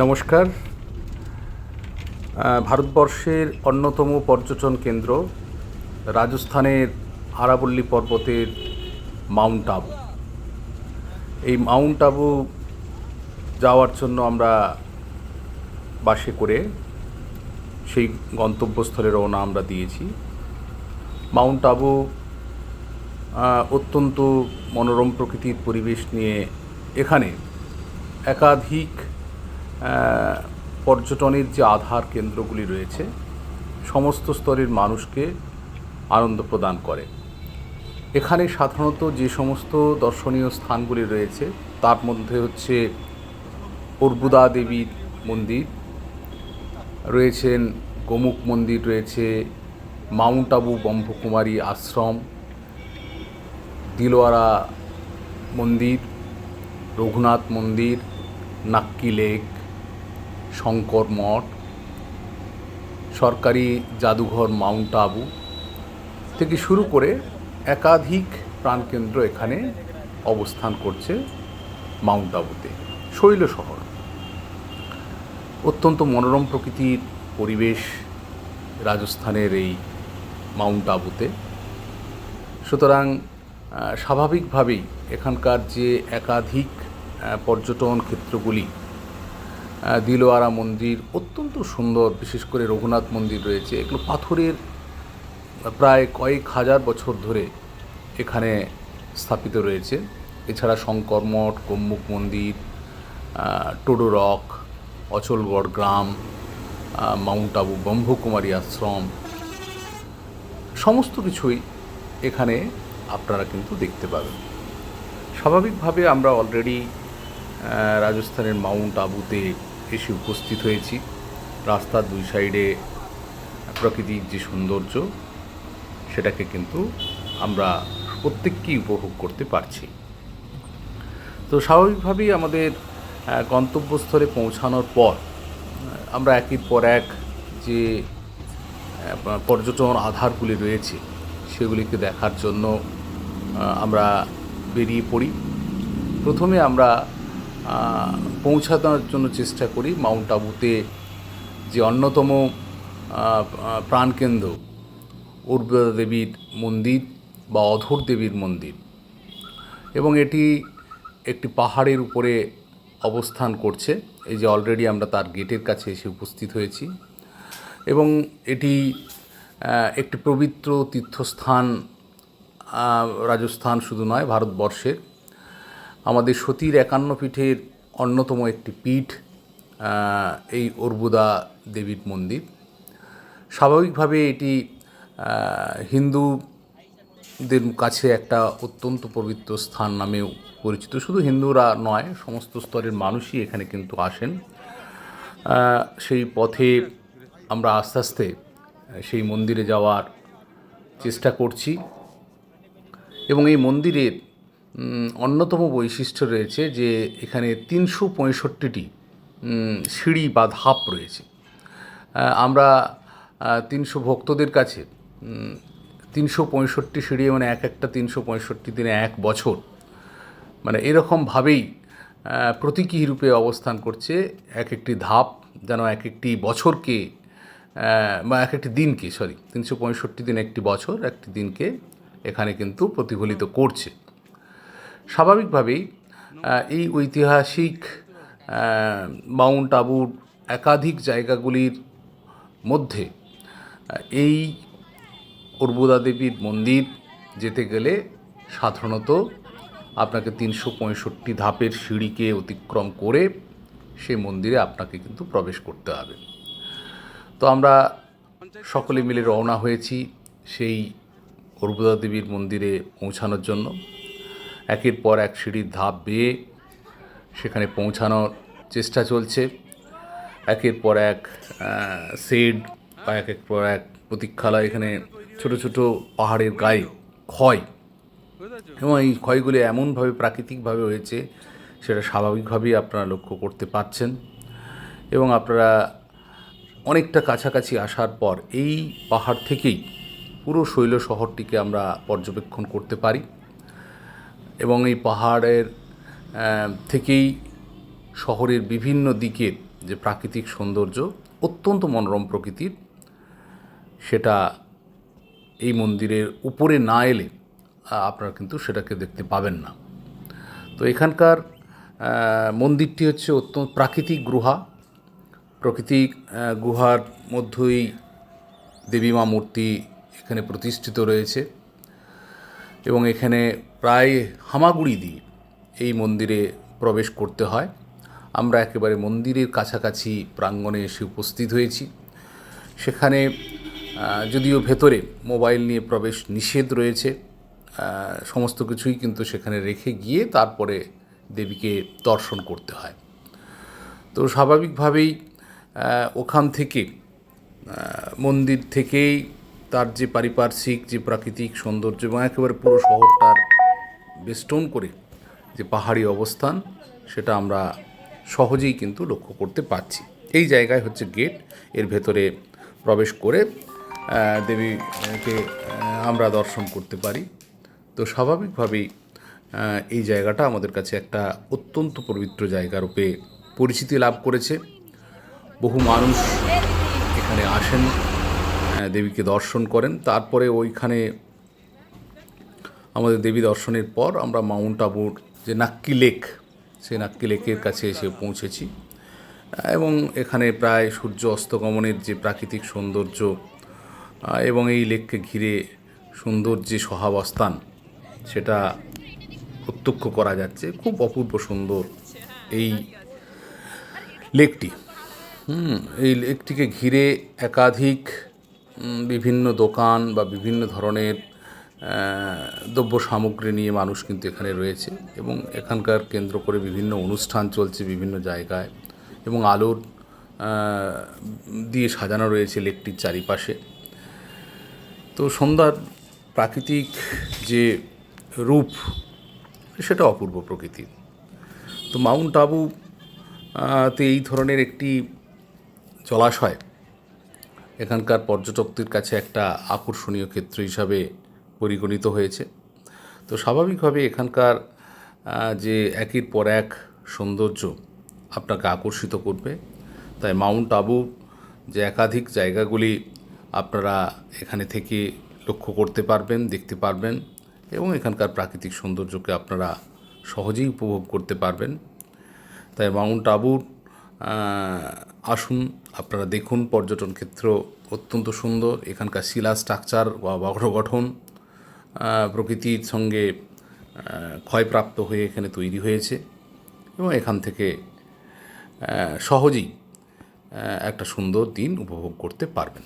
নমস্কার। ভারতবর্ষের অন্যতম পর্যটন কেন্দ্র রাজস্থানের আরাবল্লী পর্বতের মাউন্ট আবু। এই মাউন্ট আবু যাওয়ার জন্য আমরা বাসে করে সেই গন্তব্যস্থলে রওনা আমরা দিয়েছি। মাউন্ট আবু অত্যন্ত মনোরম প্রকৃতির পরিবেশ নিয়ে এখানে একাধিক পর্যটনের যে আধার কেন্দ্রগুলি রয়েছে, সমস্ত স্তরের মানুষকে আনন্দ প্রদান করে। এখানে সাধারণত যে সমস্ত দর্শনীয় স্থানগুলি রয়েছে, তার মধ্যে হচ্ছে অর্বুদা দেবীর মন্দির, রয়েছেন গোমুখ মন্দির রয়েছে, মাউন্ট আবু ব্রহ্মকুমারী আশ্রম, দিলওয়ারা মন্দির, রঘুনাথ মন্দির, নাক্কি লেক শঙ্কর মঠ, সরকারি জাদুঘর মাউন্ট আবু থেকে শুরু করে একাধিক প্রাণকেন্দ্র এখানে অবস্থান করছে মাউন্ট আবুতে। শৈল শহর। অত্যন্ত মনোরম প্রকৃতির পরিবেশ রাজস্থানের এই মাউন্ট আবুতে। সুতরাং স্বাভাবিকভাবেই এখানকার যে একাধিক পর্যটন ক্ষেত্রগুলি আহ, দিলওয়ারা মন্দির অত্যন্ত সুন্দর বিশেষ করে রঘুনাথ মন্দির রয়েছে। এগুলো পাথরের প্রায় কয়েক হাজার বছর ধরে এখানে স্থাপিত রয়েছে। এছাড়া শঙ্কর মঠ গোম্মুখ মন্দির আহ, টোডো রক অচলগড় গ্রাম মাউন্ট আবু ব্রহ্মকুমারী আশ্রম সমস্ত কিছুই এখানে আপনারা কিন্তু দেখতে পাবেন। স্বাভাবিকভাবে আমরা অলরেডি রাজস্থানের মাউন্ট আবুতে এসে উপস্থিত হয়েছি। রাস্তার দুই সাইডে প্রাকৃতিক যে সৌন্দর্য, সেটাকে কিন্তু আমরা প্রত্যেককেই উপভোগ করতে পারছি। তো স্বাভাবিকভাবেই আমাদের গন্তব্যস্থলে পৌঁছানোর পর আমরা একের পর এক যে পর্যটন আধারগুলি রয়েছে, সেগুলিকে দেখার জন্য আমরা বেরিয়ে পড়ি। প্রথমে আমরা পৌঁছানোর জন্য চেষ্টা করি মাউন্ট আবুতে যে অন্যতম প্রাণকেন্দ্র, উর্বরা দেবীর মন্দির বা অধর দেবীর মন্দির। এবং এটি একটি পাহাড়ের উপরে অবস্থান করছে। এই যে অলরেডি আমরা তার গেটের কাছে এসে উপস্থিত হয়েছি। এবং এটি একটি পবিত্র তীর্থস্থান রাজস্থান শুধু নয়, ভারতবর্ষের। আমাদের সতীর একান্ন পীঠের অন্যতম একটি পীঠ এই অর্বুদা দেবীর মন্দির। স্বাভাবিকভাবে এটি হিন্দুদের কাছে একটা অত্যন্ত পবিত্র স্থান নামেও পরিচিত। শুধু হিন্দুরা নয়, সমস্ত স্তরের মানুষই এখানে কিন্তু আসেন। সেই পথে আমরা আস্তে আস্তে সেই মন্দিরে যাওয়ার চেষ্টা করছি। এবং এই মন্দিরের অন্যতম বৈশিষ্ট্য রয়েছে যে এখানে তিনশো পঁয়ষট্টিটি সিঁড়ি বা ধাপ রয়েছে। আমরা তিনশো ভক্তদের কাছে তিনশো পঁয়ষট্টি সিঁড়ি মানে এক একটা তিনশো পঁয়ষট্টি দিনে এক বছর মানে এরকমভাবেই প্রতীকী রূপে অবস্থান করছে এক একটি ধাপ, যেন এক একটি বছরকে বা এক একটি দিনকে, সরি, তিনশো পঁয়ষট্টি দিন একটি বছর, একটি দিনকে এখানে কিন্তু প্রতিফলিত করছে। স্বাভাবিকভাবেই এই ঐতিহাসিক মাউন্ট আবুর একাধিক জায়গাগুলির মধ্যে এই অর্বুদা দেবীর মন্দির যেতে গেলে সাধারণত আপনাকে তিনশো পঁয়ষট্টি ধাপের সিঁড়িকে অতিক্রম করে সেই মন্দিরে আপনাকে কিন্তু প্রবেশ করতে হবে। তো আমরা সকলে মিলে রওনা হয়েছি সেই অর্বুদা দেবীর মন্দিরে পৌঁছানোর জন্য। একের পর এক সিঁড়ির ধাপ বেয়ে সেখানে পৌঁছানোর চেষ্টা চলছে। একের পর এক শেড বা এক এক পর এক প্রতীক্ষালয় এখানে ছোট ছোট পাহাড়ের গায়ে ক্ষয়। এবং এই ক্ষয়গুলি এমনভাবে প্রাকৃতিকভাবে হয়েছে, সেটা স্বাভাবিকভাবেই আপনারা লক্ষ্য করতে পারছেন এবং আপনারা অনেকটা কাছাকাছি আসার পর এই পাহাড় থেকেই পুরো শৈল শহরটিকে আমরা পর্যবেক্ষণ করতে পারি। এবং এই পাহাড়ের থেকেই শহরের বিভিন্ন দিকের যে প্রাকৃতিক সৌন্দর্য অত্যন্ত মনোরম প্রকৃতির, সেটা এই মন্দিরের উপরে না এলে আপনারা কিন্তু সেটাকে দেখতে পাবেন না। তো এখানকার মন্দিরটি হচ্ছে অত্যন্ত প্রাকৃতিক গুহা। প্রাকৃতিক গুহার মধ্যেই দেবী মা মূর্তি এখানে প্রতিষ্ঠিত রয়েছে এবং এখানে প্রায় হামাগুড়ি দিয়ে এই মন্দিরে প্রবেশ করতে হয়। আমরা একেবারে মন্দিরের কাছাকাছি প্রাঙ্গণে এসে উপস্থিত হয়েছি। সেখানে যদিও ভেতরে মোবাইল নিয়ে প্রবেশ নিষেধ রয়েছে সমস্ত কিছুই কিন্তু সেখানে রেখে গিয়ে তারপরে দেবীকে দর্শন করতে হয়। তো স্বাভাবিকভাবেই ওখান থেকে মন্দির থেকেই তার যে পারিপার্শ্বিক, যে প্রাকৃতিক সৌন্দর্য এবং একেবারে পুরো শহরটার বেষ্টন করে যে পাহাড়ি অবস্থান, সেটা আমরা সহজেই কিন্তু লক্ষ্য করতে পারছি। এই জায়গায় হচ্ছে গেট, এর ভেতরে প্রবেশ করে দেবীকে আমরা দর্শন করতে পারি। তো স্বাভাবিকভাবেই এই জায়গাটা আমাদের কাছে একটা অত্যন্ত পবিত্র জায়গা রূপে পরিচিতি লাভ করেছে। বহু মানুষ এখানে আসেন দেবীকে দর্শন করেন। তারপরে ওইখানে আমাদের দেবী দর্শনের পর আমরা মাউন্ট আবুর যে নাক্কি লেক, সেই নাক্কি লেকের কাছে এসে পৌঁছেছি। এবং এখানে প্রায় সূর্য অস্তগমনের যে প্রাকৃতিক সৌন্দর্য এবং এই লেককে ঘিরে সুন্দর যে সহাবস্থান, সেটা প্রত্যক্ষ করা যাচ্ছে। খুব অপূর্ব সুন্দর এই লেকটি। হুম, এই লেকটিকে ঘিরে একাধিক বিভিন্ন দোকান বা বিভিন্ন ধরনের দ্রব্য সামগ্রী নিয়ে মানুষ কিন্তু এখানে রয়েছে এবং এখানকার কেন্দ্র করে বিভিন্ন অনুষ্ঠান চলছে বিভিন্ন জায়গায় এবং আলোর দিয়ে সাজানো রয়েছে লেকটির চারিপাশে। তো সন্ধ্যার প্রাকৃতিক যে রূপ, সেটা অপূর্ব প্রকৃতির। তো মাউন্ট আবু তে এই ধরনের একটি জলাশয়, এখানকার পর্যটকদের কাছে একটা আকর্ষণীয় ক্ষেত্র হিসাবে পরিগণিত হয়েছে। তো স্বাভাবিকভাবে এখানকার যে একের পর এক সৌন্দর্য আপনাকে আকর্ষিত করবে। তাই মাউন্ট আবু যে একাধিক জায়গাগুলি আপনারা এখানে থেকে লক্ষ্য করতে পারবেন দেখতে পারবেন এবং এখানকার প্রাকৃতিক সৌন্দর্যকে আপনারা সহজেই উপভোগ করতে পারবেন। তাই মাউন্ট আবুর আসুন আপনারা দেখুন পর্যটন ক্ষেত্র অত্যন্ত সুন্দর। এখানকার শিলা স্ট্রাকচার বা বড় গঠন আহ, প্রকৃতির সঙ্গে ক্ষয়প্রাপ্ত হয়ে এখানে তৈরি হয়েছে এবং এখান থেকে সহজেই একটা সুন্দর দিন উপভোগ করতে পারবেন।